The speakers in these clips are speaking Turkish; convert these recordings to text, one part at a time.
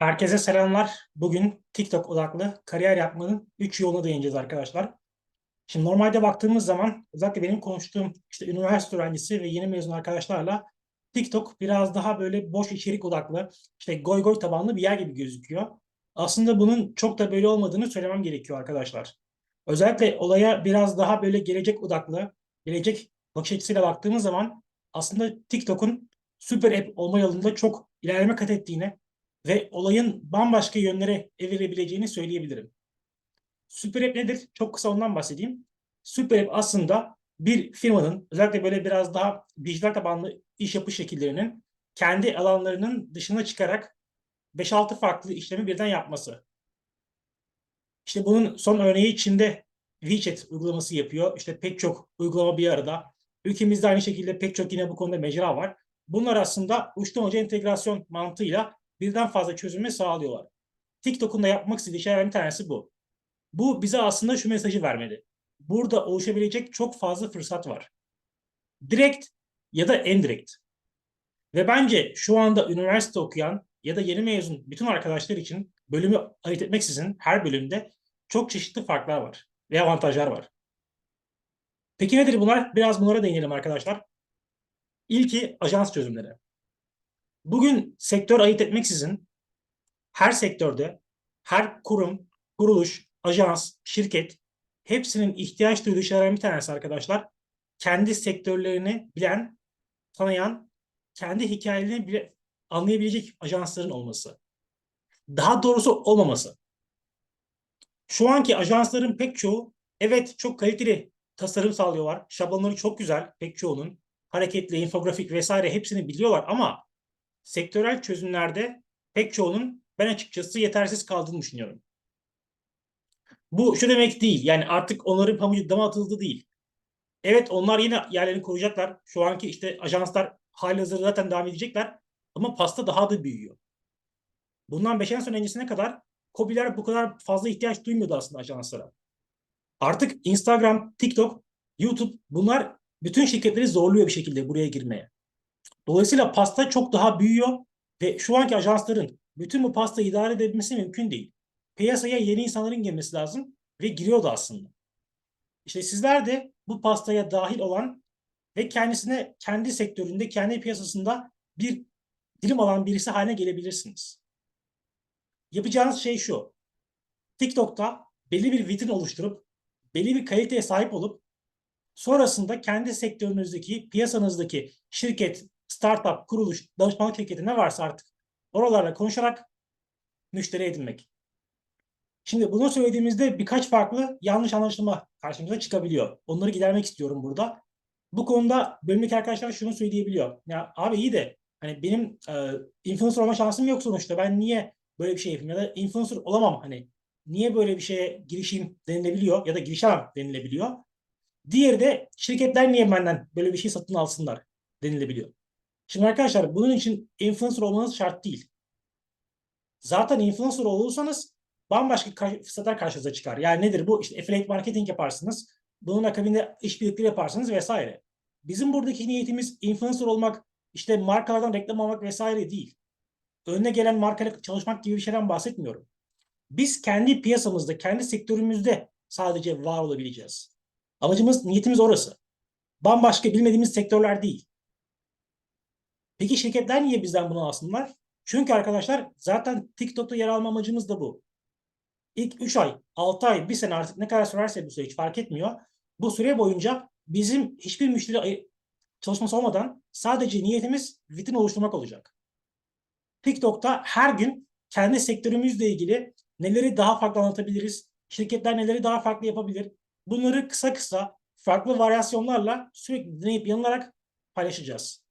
Herkese selamlar. Bugün TikTok odaklı kariyer yapmanın 3 yoluna değineceğiz arkadaşlar. Şimdi normalde baktığımız zaman özellikle benim konuştuğum işte üniversite öğrencisi ve yeni mezun arkadaşlarla TikTok biraz daha böyle boş içerik odaklı, işte goy goy tabanlı bir yer gibi gözüküyor. Aslında bunun çok da böyle olmadığını söylemem gerekiyor arkadaşlar. Özellikle olaya biraz daha böyle gelecek odaklı, gelecek bakış açısıyla baktığımız zaman aslında TikTok'un süper app olma yolunda çok ilerleme kat ettiğini ve olayın bambaşka yönlere evrilebileceğini söyleyebilirim. Süper App nedir? Çok kısa ondan bahsedeyim. Süper App aslında bir firmanın özellikle böyle biraz daha dijital tabanlı iş yapış şekillerinin kendi alanlarının dışına çıkarak 5-6 farklı işlemi birden yapması. İşte bunun son örneği Çin'de WeChat uygulaması yapıyor. İşte pek çok uygulama bir arada. Ülkemizde aynı şekilde pek çok yine bu konuda mecra var. Bunlar aslında uçtan uca entegrasyon mantığıyla birden fazla çözümü sağlıyorlar. TikTok'un da yapmak istediği şeylerden bir tanesi bu. Bu bize aslında şu mesajı vermedi. Burada oluşabilecek çok fazla fırsat var. Direkt ya da indirekt. Ve bence şu anda üniversite okuyan ya da yeni mezun bütün arkadaşlar için bölümü ayırt etmeksizin her bölümde çok çeşitli farklar var ve avantajlar var. Peki nedir bunlar? Biraz bunlara değinelim arkadaşlar. İlki ajans çözümleri. Bugün sektör ayırt etmeksizin her sektörde, her kurum, kuruluş, ajans, şirket hepsinin ihtiyaç duyduğu şeylerden bir tanesi arkadaşlar. Kendi sektörlerini bilen, tanıyan, kendi hikayelerini bile anlayabilecek ajansların olması. Daha doğrusu olmaması. Şu anki ajansların pek çoğu evet çok kaliteli tasarım sağlıyorlar. Şablonları çok güzel pek çoğunun. Hareketli, infografik vesaire hepsini biliyorlar ama sektörel çözümlerde pek çoğunun ben açıkçası yetersiz kaldığını düşünüyorum. Bu şu demek değil. Yani artık onların pamucu dama atıldı değil. Evet onlar yine yerlerini koruyacaklar. Şu anki işte ajanslar halihazırda zaten devam edecekler. Ama pasta daha da büyüyor. Bundan 5 sene öncesine kadar kobiler bu kadar fazla ihtiyaç duymuyordu aslında ajanslara. Artık Instagram, TikTok, YouTube bunlar bütün şirketleri zorluyor bir şekilde buraya girmeye. Dolayısıyla pasta çok daha büyüyor ve şu anki ajansların bütün bu pastayı idare edebilmesi mümkün değil. Piyasaya yeni insanların girmesi lazım ve giriyor da aslında. İşte sizler de bu pastaya dahil olan ve kendisine kendi sektöründe, kendi piyasasında bir dilim alan birisi haline gelebilirsiniz. Yapacağınız şey şu. TikTok'ta belli bir vitrin oluşturup, belli bir kaliteye sahip olup, sonrasında kendi sektörünüzdeki, piyasanızdaki şirket, startup, kuruluş, danışmanlık şirketi ne varsa artık oralarla konuşarak müşteri edinmek. Şimdi bunu söylediğimizde birkaç farklı yanlış anlaşılma karşımıza çıkabiliyor. Onları gidermek istiyorum burada. Bu konuda bölümdeki arkadaşlar şunu söyleyebiliyor. Ya abi iyi de hani benim e, influencer olma şansım yok sonuçta. Ben niye böyle bir şey yapayım ya da influencer olamam hani niye böyle bir şeye girişeyim denilebiliyor ya da girişemem denilebiliyor. Diğeri de şirketler niye benden böyle bir şey satın alsınlar denilebiliyor. Şimdi arkadaşlar bunun için influencer olmanız şart değil. Zaten influencer olursanız bambaşka fırsatlar karşınıza çıkar. Yani nedir bu? İşte affiliate marketing yaparsınız. Bunun akabinde işbirlikleri yaparsınız vesaire. Bizim buradaki niyetimiz influencer olmak, işte markalardan reklam almak vesaire değil. Önüne gelen markayla çalışmak gibi bir şeyden bahsetmiyorum. Biz kendi piyasamızda, kendi sektörümüzde sadece var olabileceğiz. Amacımız, niyetimiz orası. Bambaşka bilmediğimiz sektörler değil. Peki şirketler niye bizden bunu alsınlar? Çünkü arkadaşlar zaten TikTok'ta yer alma amacımız da bu. İlk 3 ay, 6 ay, 1 sene artık ne kadar sürerse bu süre hiç fark etmiyor. Bu süre boyunca bizim hiçbir müşteri çalışması olmadan sadece niyetimiz vitrin oluşturmak olacak. TikTok'ta her gün kendi sektörümüzle ilgili neleri daha farklı anlatabiliriz, şirketler neleri daha farklı yapabilir, bunları kısa kısa farklı varyasyonlarla sürekli deneyip yanılarak paylaşacağız.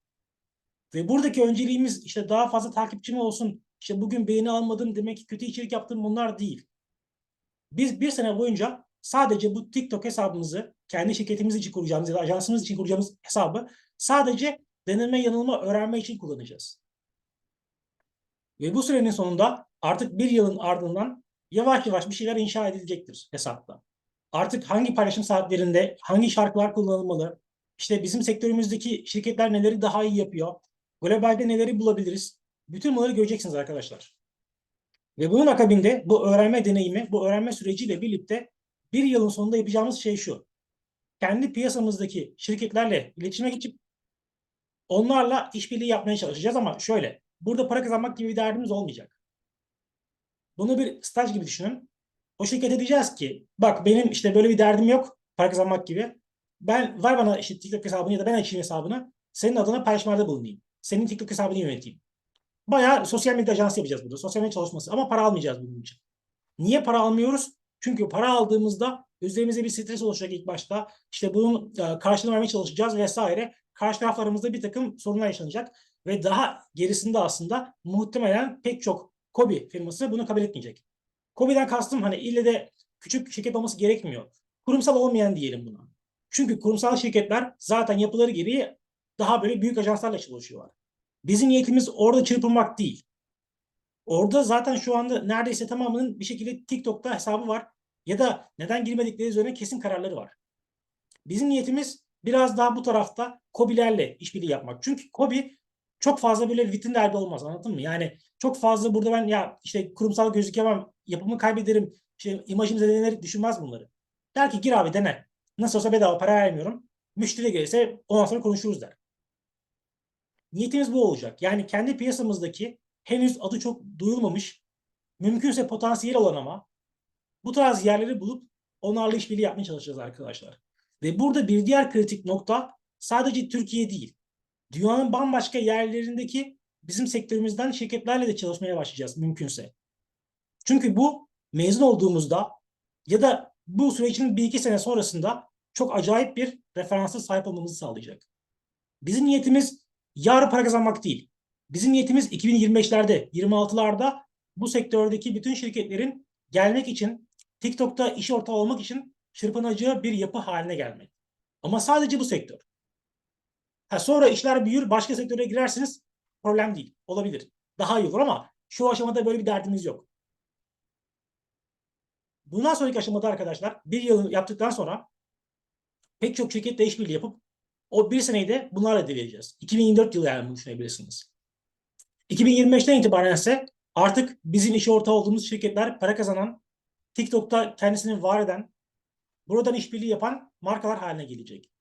Ve buradaki önceliğimiz işte daha fazla takipçim olsun, işte bugün beğeni almadım demek ki kötü içerik yaptım bunlar değil. Biz bir sene boyunca sadece bu TikTok hesabımızı kendi şirketimiz için kuracağımız ya da ajansımız için kuracağımız hesabı sadece deneme yanılma öğrenme için kullanacağız. Ve bu sürenin sonunda artık bir yılın ardından yavaş yavaş bir şeyler inşa edilecektir hesapta. Artık hangi paylaşım saatlerinde hangi şarkılar kullanılmalı, işte bizim sektörümüzdeki şirketler neleri daha iyi yapıyor, globalde neleri bulabiliriz, bütün bunları göreceksiniz arkadaşlar. Ve bunun akabinde bu öğrenme deneyimi, bu öğrenme süreciyle birlikte bir yılın sonunda yapacağımız şey şu. Kendi piyasamızdaki şirketlerle iletişime geçip onlarla işbirliği yapmaya çalışacağız ama şöyle, burada para kazanmak gibi bir derdimiz olmayacak. Bunu bir staj gibi düşünün. O şirkete diyeceğiz ki bak benim işte böyle bir derdim yok para kazanmak gibi. Ben ver bana işte TikTok hesabını ya da ben açayım hesabını. Senin adına paylaşmalarda bulunayım. Senin TikTok hesabını yöneteyim. Bayağı sosyal medya ajansı yapacağız burada. Sosyal medya çalışması ama para almayacağız bunun için. Niye para almıyoruz? Çünkü para aldığımızda üzerimize bir stres oluşacak ilk başta. İşte bunun e, karşılığını vermeye çalışacağız vesaire. Karşı taraflarımızda bir takım sorunlar yaşanacak. Ve daha gerisinde aslında muhtemelen pek çok Kobi firması bunu kabul etmeyecek. Kobi'den kastım hani ille de küçük şirket olması gerekmiyor. Kurumsal olmayan diyelim buna. Çünkü kurumsal şirketler zaten yapıları gereği daha böyle büyük ajanslarla çalışıyorlar. Bizim niyetimiz orada çırpınmak değil. Orada zaten şu anda neredeyse tamamının bir şekilde TikTok'ta hesabı var ya da neden girmedikleri üzerine kesin kararları var. Bizim niyetimiz biraz daha bu tarafta Kobi'lerle işbirliği yapmak. Çünkü Kobi çok fazla böyle vitrin derdi olmaz anladın mı? Yani çok fazla burada ben ya işte kurumsal gözükemem, yapımı kaybederim, işte imajım zedelenir düşünmez bunları. Der ki gir abi dene. Nasıl olsa bedava para vermiyorum. Müşteri gelirse ondan sonra konuşuruz der. Niyetimiz bu olacak. Yani kendi piyasamızdaki henüz adı çok duyulmamış, mümkünse potansiyel olan ama bu tarz yerleri bulup onlarla işbirliği yapmaya çalışacağız arkadaşlar. Ve burada bir diğer kritik nokta sadece Türkiye değil. Dünyanın bambaşka yerlerindeki bizim sektörümüzden şirketlerle de çalışmaya başlayacağız mümkünse. Çünkü bu mezun olduğumuzda ya da bu sürecin bir iki sene sonrasında çok acayip bir referansa sahip olmamızı sağlayacak. Bizim niyetimiz yarın para kazanmak değil. Bizim niyetimiz 2025'lerde, 26'larda bu sektördeki bütün şirketlerin gelmek için, TikTok'ta iş ortağı olmak için çırpınacağı bir yapı haline gelmek. Ama sadece bu sektör. Ha, sonra işler büyür, başka sektöre girersiniz problem değil. Olabilir. Daha iyi olur ama şu aşamada böyle bir derdimiz yok. Bundan sonraki aşamada arkadaşlar bir yıl yaptıktan sonra pek çok şirketle işbirliği yapıp o bir seneyi de bunlarla deleyeceğiz. 2024 yılı yani bunu düşünebilirsiniz. 2025'ten itibaren ise artık bizim işe ortağı olduğumuz şirketler para kazanan, TikTok'ta kendisini var eden, buradan işbirliği yapan markalar haline gelecek.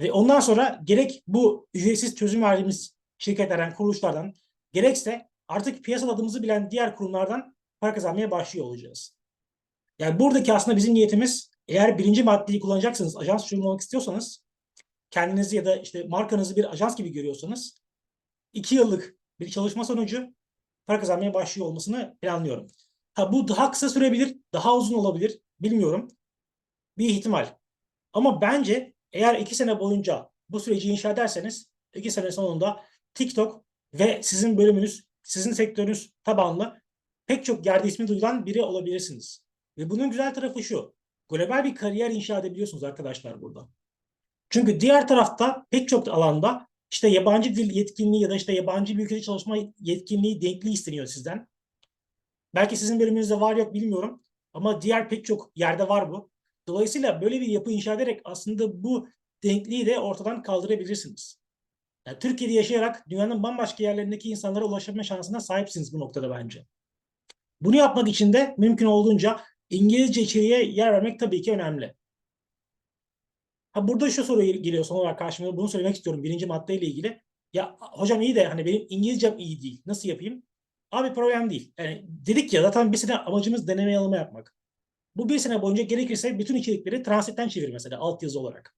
Ve ondan sonra gerek bu ücretsiz çözüm verdiğimiz şirketlerden, kuruluşlardan gerekse artık piyasada adımızı bilen diğer kurumlardan para kazanmaya başlıyor olacağız. Yani buradaki aslında bizim niyetimiz eğer birinci maddeyi kullanacaksınız, ajans çözüm istiyorsanız kendinizi ya da işte markanızı bir ajans gibi görüyorsanız iki yıllık bir çalışma sonucu para kazanmaya başlıyor olmasını planlıyorum. Ha bu daha kısa sürebilir, daha uzun olabilir bilmiyorum. Bir ihtimal. Ama bence eğer iki sene boyunca bu süreci inşa ederseniz iki sene sonunda TikTok ve sizin bölümünüz, sizin sektörünüz tabanlı pek çok yerde ismi duyulan biri olabilirsiniz. Ve bunun güzel tarafı şu. Global bir kariyer inşa edebiliyorsunuz arkadaşlar burada. Çünkü diğer tarafta pek çok alanda işte yabancı dil yetkinliği ya da işte yabancı bir ülkede çalışma yetkinliği, denkliği isteniyor sizden. Belki sizin bölümünüzde var yok bilmiyorum. Ama diğer pek çok yerde var bu. Dolayısıyla böyle bir yapı inşa ederek aslında bu denkliği de ortadan kaldırabilirsiniz. Yani Türkiye'de yaşayarak dünyanın bambaşka yerlerindeki insanlara ulaşabilme şansına sahipsiniz bu noktada bence. Bunu yapmak için de mümkün olduğunca İngilizce içeriğe yer vermek tabii ki önemli. Ha burada şu soru geliyor son olarak karşıma. Bunu söylemek istiyorum birinci maddeyle ilgili. Ya hocam iyi de hani benim İngilizcem iyi değil. Nasıl yapayım? Abi problem değil. Yani dedik ya zaten bir sene amacımız deneme yanılma yapmak. Bu bir sene boyunca gerekirse bütün içerikleri translitten çevir mesela altyazı olarak.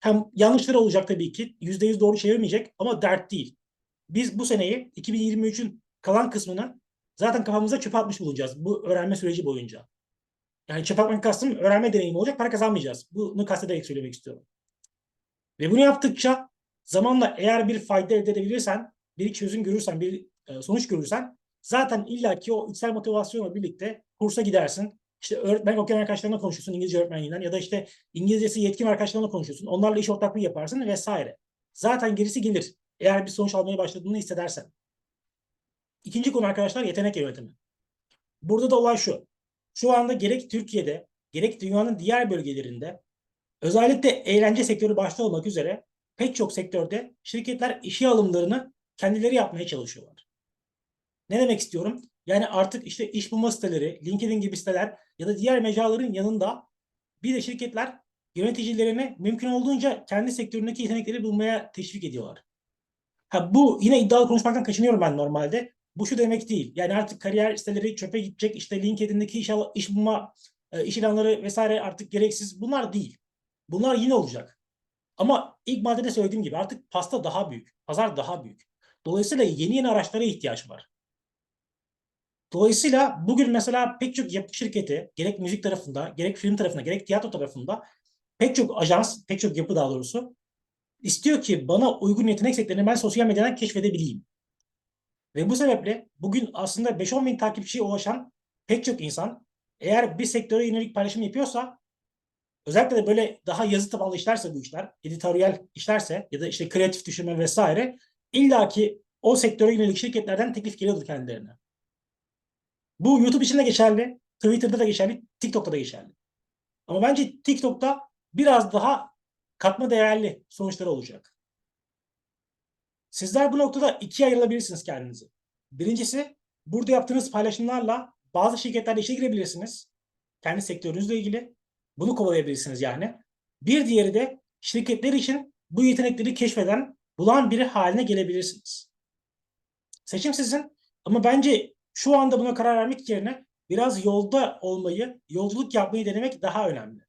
Hem yanlışları olacak tabii ki. %100 doğru çevirmeyecek ama dert değil. Biz bu seneyi 2023'ün kalan kısmını zaten kafamıza çöpe atmış bulacağız bu öğrenme süreci boyunca. Yani çöpe atmak kastım öğrenme deneyimi olacak, para kazanmayacağız. Bunu kastederek söylemek istiyorum. Ve bunu yaptıkça zamanla eğer bir fayda elde edebilirsen, bir çözüm görürsen, bir e, sonuç görürsen zaten illaki o içsel motivasyonla birlikte kursa gidersin. İşte öğretmen okuyan arkadaşlarına konuşuyorsun İngilizce öğretmenliğinden ya da işte İngilizcesi yetkin arkadaşlarına konuşuyorsun. Onlarla iş ortaklığı yaparsın vesaire. Zaten gerisi gelir. Eğer bir sonuç almaya başladığını hissedersen. İkinci konu arkadaşlar yetenek yönetimi. Burada da olay şu. Şu anda gerek Türkiye'de gerek dünyanın diğer bölgelerinde özellikle eğlence sektörü başta olmak üzere pek çok sektörde şirketler işe alımlarını kendileri yapmaya çalışıyorlar. Ne demek istiyorum? Yani artık işte iş bulma siteleri, LinkedIn gibi siteler ya da diğer mecraların yanında bir de şirketler yöneticilerini mümkün olduğunca kendi sektöründeki yetenekleri bulmaya teşvik ediyorlar. Ha, bu yine iddialı konuşmaktan kaçınıyorum ben normalde. Bu şu demek değil. Yani artık kariyer siteleri çöpe gidecek. İşte LinkedIn'deki iş, iş bulma, e, iş ilanları vesaire artık gereksiz. Bunlar değil. Bunlar yine olacak. Ama ilk maddede söylediğim gibi artık pasta daha büyük. Pazar daha büyük. Dolayısıyla yeni yeni araçlara ihtiyaç var. Dolayısıyla bugün mesela pek çok yapı şirketi gerek müzik tarafında, gerek film tarafında, gerek tiyatro tarafında pek çok ajans, pek çok yapı daha doğrusu istiyor ki bana uygun yetenek setlerini ben sosyal medyadan keşfedebileyim. Ve bu sebeple bugün aslında 5-10 bin takipçiye ulaşan pek çok insan eğer bir sektöre yönelik paylaşım yapıyorsa özellikle de böyle daha yazı tabanlı işlerse bu işler, editoryal işlerse ya da işte kreatif düşünme vesaire illaki o sektöre yönelik şirketlerden teklif geliyordur kendilerine. Bu YouTube için de geçerli, Twitter'da da geçerli, TikTok'ta da geçerli. Ama bence TikTok'ta biraz daha katma değerli sonuçları olacak. Sizler bu noktada ikiye ayrılabilirsiniz kendinizi. Birincisi, burada yaptığınız paylaşımlarla bazı şirketlerle işe girebilirsiniz. Kendi sektörünüzle ilgili. Bunu kovalayabilirsiniz yani. Bir diğeri de şirketler için bu yetenekleri keşfeden, bulan biri haline gelebilirsiniz. Seçim sizin ama bence şu anda buna karar vermek yerine biraz yolda olmayı, yolculuk yapmayı denemek daha önemli.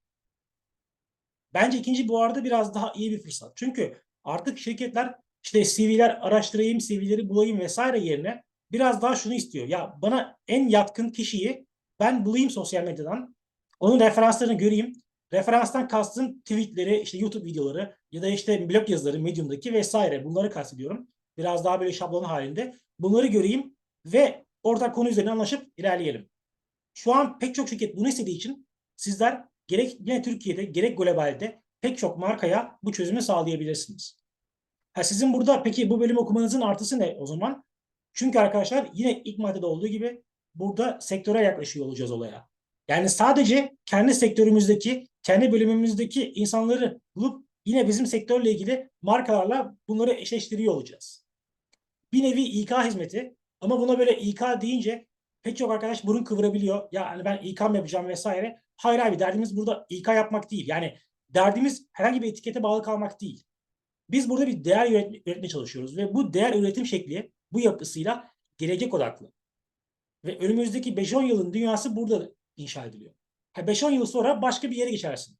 Bence ikinci bu arada biraz daha iyi bir fırsat. Çünkü artık şirketler işte CV'ler araştırayım, CV'leri bulayım vesaire yerine biraz daha şunu istiyor. Ya bana en yatkın kişiyi ben bulayım sosyal medyadan. Onun referanslarını göreyim. Referanstan kastım tweetleri, işte YouTube videoları ya da işte blog yazıları Medium'daki vesaire bunları kastediyorum. Biraz daha böyle şablon halinde. Bunları göreyim ve ortak konu üzerine anlaşıp ilerleyelim. Şu an pek çok şirket bunu istediği için sizler gerek yine Türkiye'de gerek globalde pek çok markaya bu çözümü sağlayabilirsiniz. Ha sizin burada peki bu bölüm okumanızın artısı ne o zaman? Çünkü arkadaşlar yine ilk maddede olduğu gibi burada sektöre yaklaşıyor olacağız olaya. Yani sadece kendi sektörümüzdeki, kendi bölümümüzdeki insanları bulup yine bizim sektörle ilgili markalarla bunları eşleştiriyor olacağız. Bir nevi İK hizmeti ama buna böyle İK deyince pek çok arkadaş burun kıvırabiliyor. Ya hani ben İK mı yapacağım vesaire. Hayır abi derdimiz burada İK yapmak değil. Yani derdimiz herhangi bir etikete bağlı kalmak değil. Biz burada bir değer üretme, üretmeye çalışıyoruz ve bu değer üretim şekli bu yapısıyla gelecek odaklı. Ve önümüzdeki 5-10 yılın dünyası burada inşa ediliyor. 5-10 yıl sonra başka bir yere geçersin.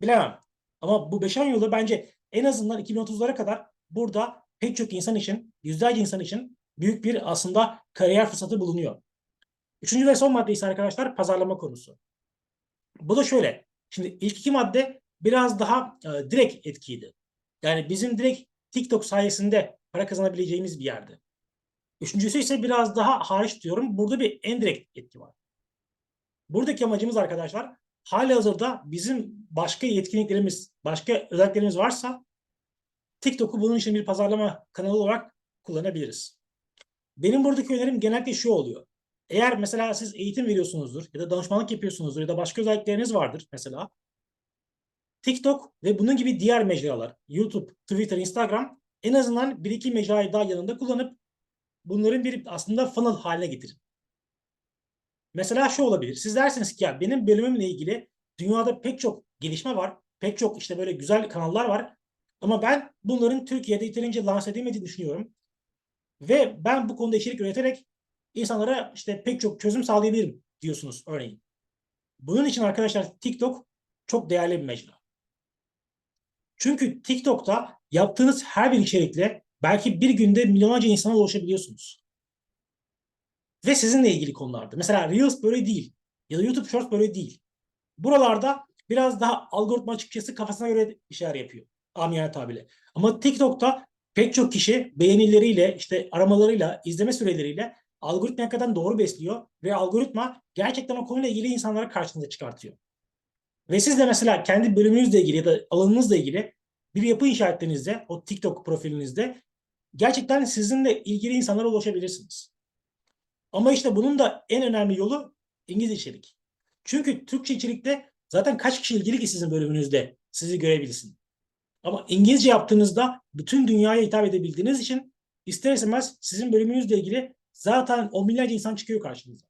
Bilemem. Ama bu 5-10 yılı bence en azından 2030'lara kadar burada pek çok insan için, yüzlerce insan için büyük bir aslında kariyer fırsatı bulunuyor. Üçüncü ve son madde ise arkadaşlar pazarlama konusu. Bu da şöyle. Şimdi ilk iki madde biraz daha e, direkt etkiydi. Yani bizim direkt TikTok sayesinde para kazanabileceğimiz bir yerde. Üçüncüsü ise biraz daha hariç diyorum. Burada bir endirekt etki var. Buradaki amacımız arkadaşlar hali hazırda bizim başka yetkinliklerimiz, başka özelliklerimiz varsa TikTok'u bunun için bir pazarlama kanalı olarak kullanabiliriz. Benim buradaki önerim genellikle şu oluyor. Eğer mesela siz eğitim veriyorsunuzdur ya da danışmanlık yapıyorsunuzdur ya da başka özellikleriniz vardır mesela. TikTok ve bunun gibi diğer mecralar, YouTube, Twitter, Instagram en azından bir iki mecrayı daha yanında kullanıp bunların bir aslında funnel haline getirin. Mesela şu olabilir. Siz dersiniz ki ya benim bölümümle ilgili dünyada pek çok gelişme var. Pek çok işte böyle güzel kanallar var. Ama ben bunların Türkiye'de yeterince lanse edilmediğini düşünüyorum. Ve ben bu konuda içerik üreterek insanlara işte pek çok çözüm sağlayabilirim diyorsunuz örneğin. Bunun için arkadaşlar TikTok çok değerli bir mecra. Çünkü TikTok'ta yaptığınız her bir içerikle belki bir günde milyonlarca insana ulaşabiliyorsunuz. Ve sizinle ilgili konularda. Mesela Reels böyle değil. Ya da YouTube Shorts böyle değil. Buralarda biraz daha algoritma açıkçası kafasına göre bir yapıyor. Amiyane tabirle. Ama TikTok'ta pek çok kişi beğenileriyle, işte aramalarıyla, izleme süreleriyle algoritma kadar doğru besliyor ve algoritma gerçekten o konuyla ilgili insanlara karşınıza çıkartıyor. Ve siz de mesela kendi bölümünüzle ilgili ya da alanınızla ilgili bir yapı inşa ettiğinizde o TikTok profilinizde gerçekten sizinle ilgili insanlara ulaşabilirsiniz. Ama işte bunun da en önemli yolu İngilizce içerik. Çünkü Türkçe içerikte zaten kaç kişi ilgili ki sizin bölümünüzde sizi görebilsin. Ama İngilizce yaptığınızda bütün dünyaya hitap edebildiğiniz için ister istemez sizin bölümünüzle ilgili zaten on binlerce insan çıkıyor karşınıza.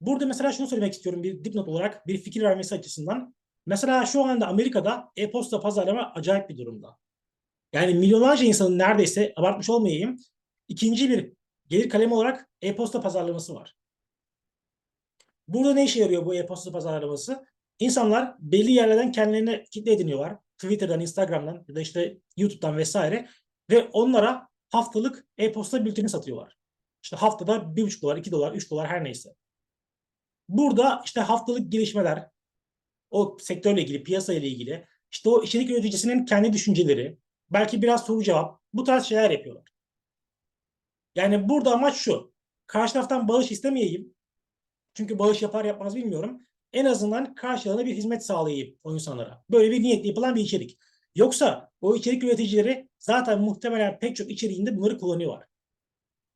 Burada mesela şunu söylemek istiyorum bir dipnot olarak bir fikir vermesi açısından. Mesela şu anda Amerika'da e-posta pazarlama acayip bir durumda. Yani milyonlarca insanın neredeyse abartmış olmayayım ikinci bir gelir kalemi olarak e-posta pazarlaması var. Burada ne işe yarıyor bu e-posta pazarlaması? İnsanlar belli yerlerden kendilerine kitle ediniyorlar. Twitter'dan, Instagram'dan ya da işte YouTube'dan vesaire ve onlara haftalık e-posta bülteni satıyorlar. İşte haftada 1,5 dolar, 2 dolar, 3 dolar her neyse. Burada işte haftalık gelişmeler, o sektörle ilgili, piyasa ile ilgili, işte o içerik üreticisinin kendi düşünceleri, belki biraz soru cevap, bu tarz şeyler yapıyorlar. Yani burada amaç şu, karşı taraftan bağış istemeyeyim, çünkü bağış yapar yapmaz bilmiyorum. En azından karşılığında bir hizmet sağlayayım o insanlara. Böyle bir niyetle yapılan bir içerik. Yoksa o içerik üreticileri zaten muhtemelen pek çok içeriğinde bunları kullanıyorlar.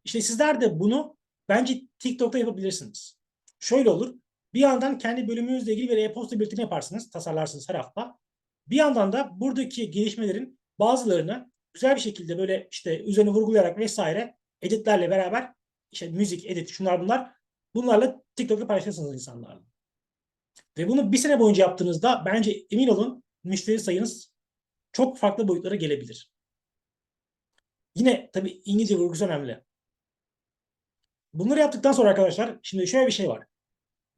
İşte sizler de bunu bence TikTok'ta yapabilirsiniz. Şöyle olur. Bir yandan kendi bölümünüzle ilgili bir e-posta bülteni yaparsınız, tasarlarsınız her hafta. Bir yandan da buradaki gelişmelerin bazılarını güzel bir şekilde böyle işte üzerine vurgulayarak vesaire editlerle beraber işte müzik, edit, şunlar bunlar bunlarla TikTok'ta paylaşırsınız insanlarla. Ve bunu bir sene boyunca yaptığınızda bence emin olun müşteri sayınız çok farklı boyutlara gelebilir. Yine tabii İngilizce vurgusu önemli. Bunları yaptıktan sonra arkadaşlar şimdi şöyle bir şey var.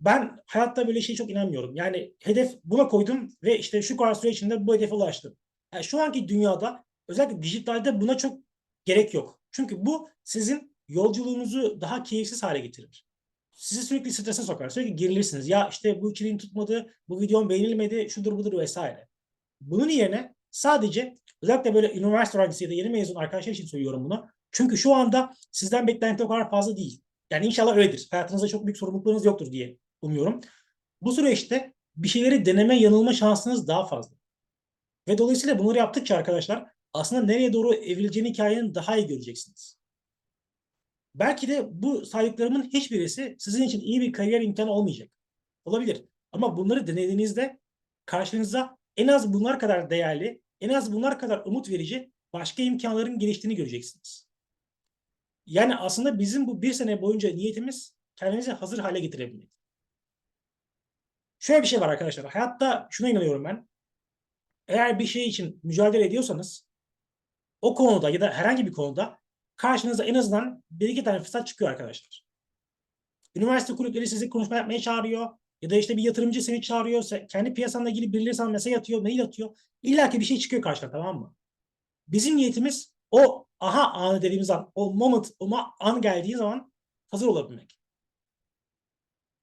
Ben hayatta böyle şey çok inanmıyorum. Yani hedef buna koydum ve işte şu kadar süre içinde bu hedefe ulaştım. Yani şu anki dünyada özellikle dijitalde buna çok gerek yok. Çünkü bu sizin yolculuğunuzu daha keyifsiz hale getirir. Sizi sürekli strese sokar. Sürekli gerilirsiniz. Ya işte bu içeriğin tutmadı, bu videom beğenilmedi, şudur budur vesaire. Bunun yerine sadece özellikle böyle üniversite öğrencisi ya da yeni mezun arkadaşlar için söylüyorum bunu. Çünkü şu anda sizden beklenti o kadar fazla değil. Yani inşallah öyledir. Hayatınızda çok büyük sorumluluklarınız yoktur diye umuyorum. Bu süreçte bir şeyleri deneme yanılma şansınız daha fazla. Ve dolayısıyla bunları yaptıkça arkadaşlar aslında nereye doğru evrileceğini hikayenin daha iyi göreceksiniz. Belki de bu saydıklarımın hiçbirisi sizin için iyi bir kariyer imkanı olmayacak. Olabilir. Ama bunları denediğinizde karşınıza en az bunlar kadar değerli, en az bunlar kadar umut verici başka imkanların geliştiğini göreceksiniz. Yani aslında bizim bu bir sene boyunca niyetimiz kendimizi hazır hale getirebilmek. Şöyle bir şey var arkadaşlar. Hayatta şuna inanıyorum ben. Eğer bir şey için mücadele ediyorsanız o konuda ya da herhangi bir konuda karşınıza en azından bir iki tane fırsat çıkıyor arkadaşlar. Üniversite kulüpleri sizi konuşma yapmaya çağırıyor. Ya da işte bir yatırımcı seni çağırıyor. Kendi piyasanla ilgili birileri sana mesaj atıyor, mail atıyor. İlla ki bir şey çıkıyor karşına tamam mı? Bizim niyetimiz o aha anı dediğimiz an, o moment, o an geldiği zaman hazır olabilmek.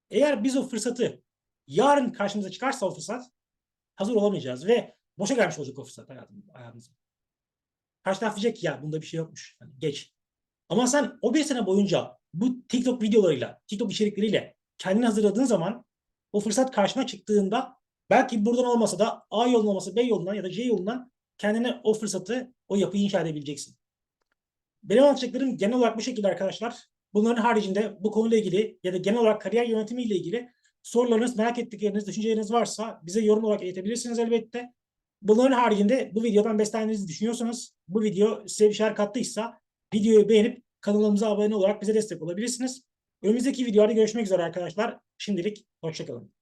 Eğer biz o fırsatı yarın karşımıza çıkarsa o fırsat hazır olamayacağız ve boşa gelmiş olacak o fırsat hayatımıza. Karşı taraf diyecek ki ya bunda bir şey yokmuş. Yani geç. Ama sen o bir sene boyunca bu TikTok videolarıyla, TikTok içerikleriyle kendini hazırladığın zaman o fırsat karşına çıktığında belki buradan olmasa da A yolundan olmasa B yolundan ya da C yolundan kendine o fırsatı, o yapıyı inşa edebileceksin. Benim anlatacaklarım genel olarak bu şekilde arkadaşlar. Bunların haricinde bu konuyla ilgili ya da genel olarak kariyer yönetimiyle ilgili sorularınız, merak ettikleriniz, düşünceleriniz varsa bize yorum olarak iletebilirsiniz elbette. Bunların haricinde bu videodan beslendiğinizi düşünüyorsanız, bu video size bir şeyler kattıysa videoyu beğenip kanalımıza abone olarak bize destek olabilirsiniz. Önümüzdeki videolarda görüşmek üzere arkadaşlar. Şimdilik hoşçakalın.